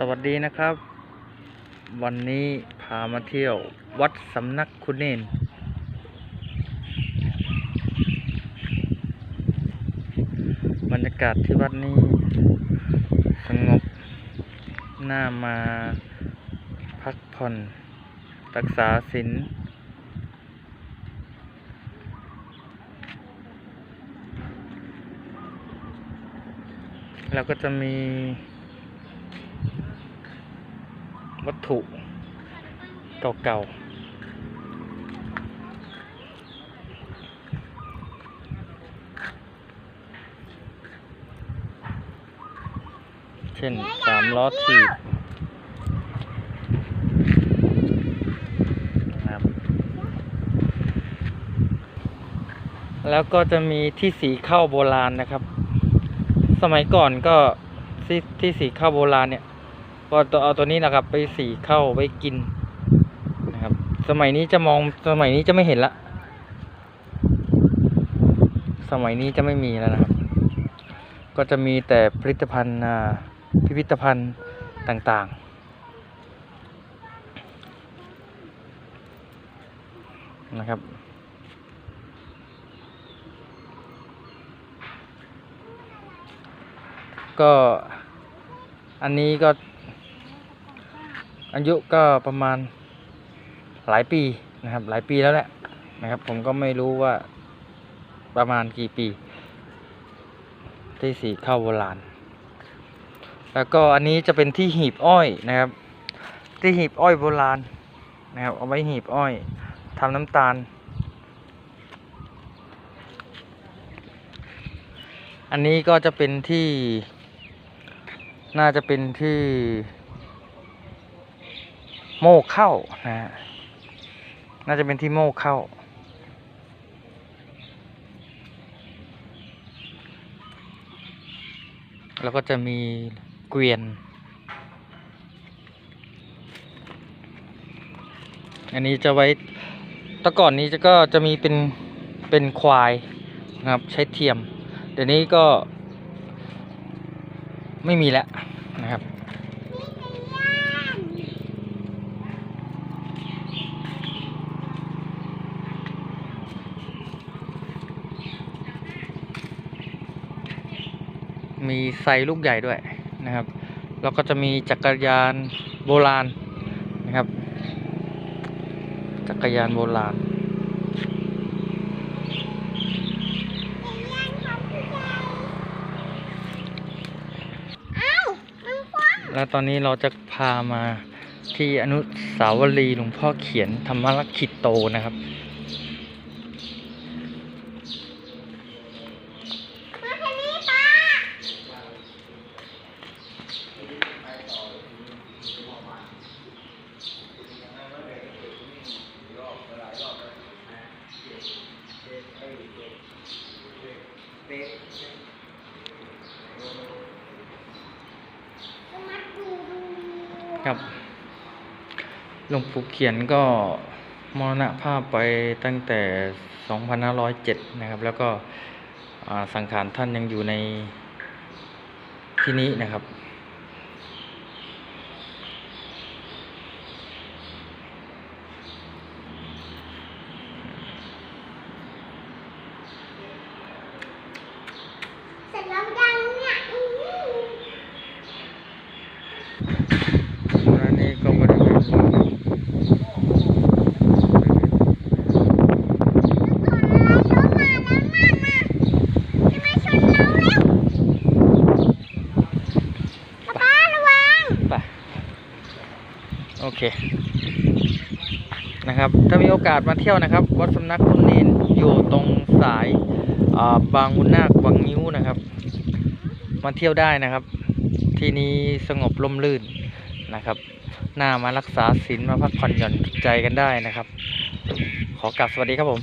สวัสดีนะครับ วันนี้พามาเที่ยววัดสำนักคุณเนน บรรยากาศที่วัดนี้สงบน่ามาพักผ่อน รักษาศีลแล้วก็จะมี วัตถุเก่าๆเช่นสามล้อถีบนะครับ แล้วก็จะมีที่สีข้าวโบราณนะครับ สมัยก่อนก็ที่ที่สีข้าวโบราณเนี่ย ก็ตัวเอาตัวนี้นะครับ ไปสีเข้าไว้กินนะครับ สมัยนี้จะมองสมัยนี้จะไม่เห็นละ สมัยนี้จะไม่มีแล้วนะครับ ก็จะมีแต่ผลิตภัณฑ์อ่าพิพิธภัณฑ์ต่างๆ นะครับก็อันนี้ก็ อายุก็ประมาณหลายปีนะครับ หลายปีแล้วแหละนะครับ ผมก็ไม่รู้ว่าประมาณกี่ปี ที่สีข้าวโบราณ แล้วก็อันนี้จะเป็นที่หีบอ้อยนะครับ ที่หีบอ้อยโบราณนะครับ เอาไว้หีบอ้อยทำน้ำตาล อันนี้ก็จะเป็นที่ น่าจะเป็นที่ โม่เข้านะฮะน่าจะเป็นที่โม่เข้า แล้วก็จะมีเกวียน อันนี้จะไว้แต่ก่อนนี้จะก็จะมีเป็นเป็นควายนะครับใช้เทียม เดี๋ยวนี้ก็ไม่มีแล้วนะครับ มีไซลูกใหญ่ด้วยนะครับ แล้วก็จะมีจักรยานโบราณนะครับ จักรยานโบราณแล้วตอนนี้เราจะพามาที่อนุสาวรีย์หลวงพ่อเขียนธรรมรักขิตโตนะครับำมาทางนี้ตา มาดูดู ครับหลวงปู่เขียนก็มรณภาพไปตั้งแต่ 2507 นะครับ แล้วก็สังขารท่านยังอยู่ในที่นี้นะครับ เสร็จแล้วยังเนี่ยอื้อหือ และนี่ก็บริเวณ ก่อนอะไรชนมาแล้วมามาจะมาชนเราแล้วป๊าป๊าระวัง ไป โอเค นะครับ ถ้ามีโอกาสมาเที่ยวนะครับ วัดสำนักคุณเนนอยู่ตรงสายาบางมุนนาคบางนิ้วนะครับ มาเที่ยวได้นะครับ ที่นี้สงบร่มรื่นนะครับน่ามารักษาศีลมาพักผ่อนหย่อนใจกันได้นะครับ ขอกลับสวัสดีครับผม